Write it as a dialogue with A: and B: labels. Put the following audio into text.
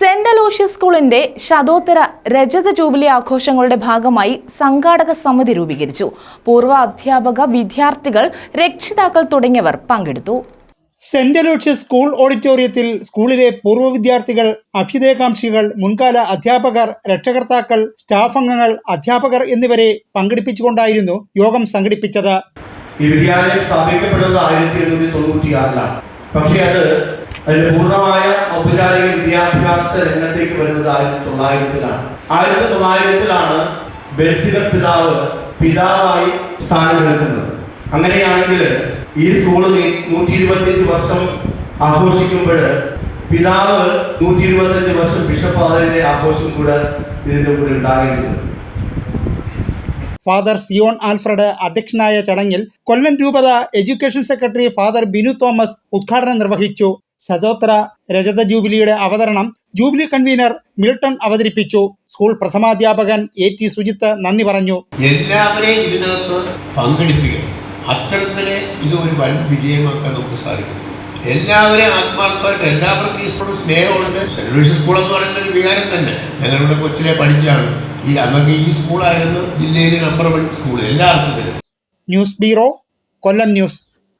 A: Saint Aloysius സ്കൂളിന്റെ ശതോത്തര രജത jubilee ആഘോഷങ്ങളുടെ ഭാഗമായി സംഘാടക സമിതി രൂപീകരിച്ചു. പൂർവ അധ്യാപക വിദ്യാർത്ഥികൾ രക്ഷിതാക്കൾ തുടങ്ങിയവർ പങ്കെടുത്തു.
B: സെന്റ് അലോഷ്യസ് സ്കൂൾ ഓഡിറ്റോറിയത്തിൽ സ്കൂളിലെ പൂർവ വിദ്യാർത്ഥികൾ അഭ്യുദയകാംക്ഷികൾ മുൻകാല അധ്യാപകർ രക്ഷകർത്താക്കൾ സ്റ്റാഫ് അംഗങ്ങൾ അധ്യാപകർ എന്നിവരെ പങ്കെടുപ്പിച്ചുകൊണ്ടായിരുന്നു യോഗം സംഘടിപ്പിച്ചത്.
C: ഈ വിദ്യാലയം സ്ഥാപിക്കപ്പെടുന്നത് ആയിരത്തി എണ്ണൂറ്റി തൊണ്ണൂറ്റിയാറിലാണ്. പക്ഷേ അത് അതിന്റെ പൂർണമായ ഔപചാരിക വിദ്യാഭ്യാസ രംഗത്തേക്ക് വരുന്നത് ആയിരത്തി തൊള്ളായിരത്തിലാണ്. ആയിരത്തി തൊള്ളായിരത്തിലാണ് ബെൽസിക പിതാവ് പിതാവായി സ്ഥാനമെടുക്കുന്നത് അങ്ങനെയാണെങ്കിൽ ഈ സ്കൂളിന് നൂറ്റി ഇരുപത്തിയഞ്ച് വർഷം ആഘോഷിക്കുമ്പോൾ പിതാവ് നൂറ്റി ഇരുപത്തഞ്ച് വർഷം ബിഷപ്പ് ആഘോഷം കൂടെ ഇതിന്റെ കൂടെ ഉണ്ടാകേണ്ടതുണ്ട്
B: ഫാദർ സിയോൺ ആൽഫ്രഡ് അധ്യക്ഷനായ ചടങ്ങിൽ കൊല്ലം രൂപത education secretary father Binu Thomas ഉദ്ഘാടനം നിർവഹിച്ചു. ശതോത്തര രജത ജൂബിലിയുടെ അവതരണം ജൂബിലി കൺവീനർ മിൽട്ടൺ അവതരിപ്പിച്ചു. സ്കൂൾ പ്രഥമാധ്യാപകൻ എ ടി സുജിത്ത് നന്ദി പറഞ്ഞു.
D: എല്ലാവരെയും ഇതിനകത്ത് പങ്കെടുപ്പിക്കണം. അത്തരത്തിൽ ഇത് ഒരു വൻ വിജയമാക്കാൻ നമുക്ക് സാധിക്കും എല്ലാവരെയും ആത്മാർത്ഥമായിട്ട് എല്ലാവർക്കും ഈ സ്കൂൾ സ്നേഹമുണ്ട് ലൂയിസ് സ്കൂൾ എന്ന് പറയുന്ന ഒരു വികാരം തന്നെ. ഞങ്ങളുടെ കൊച്ചിലെ പഠിച്ചാണ്. ഈ അന്നൊക്കെ ഈ സ്കൂളായിരുന്നു ജില്ലയിലെ നമ്പർ വൺ സ്കൂൾ എല്ലാ അർത്ഥത്തിലും
B: ന്യൂസ് ബ്യൂറോ കൊല്ലം ന്യൂസ്.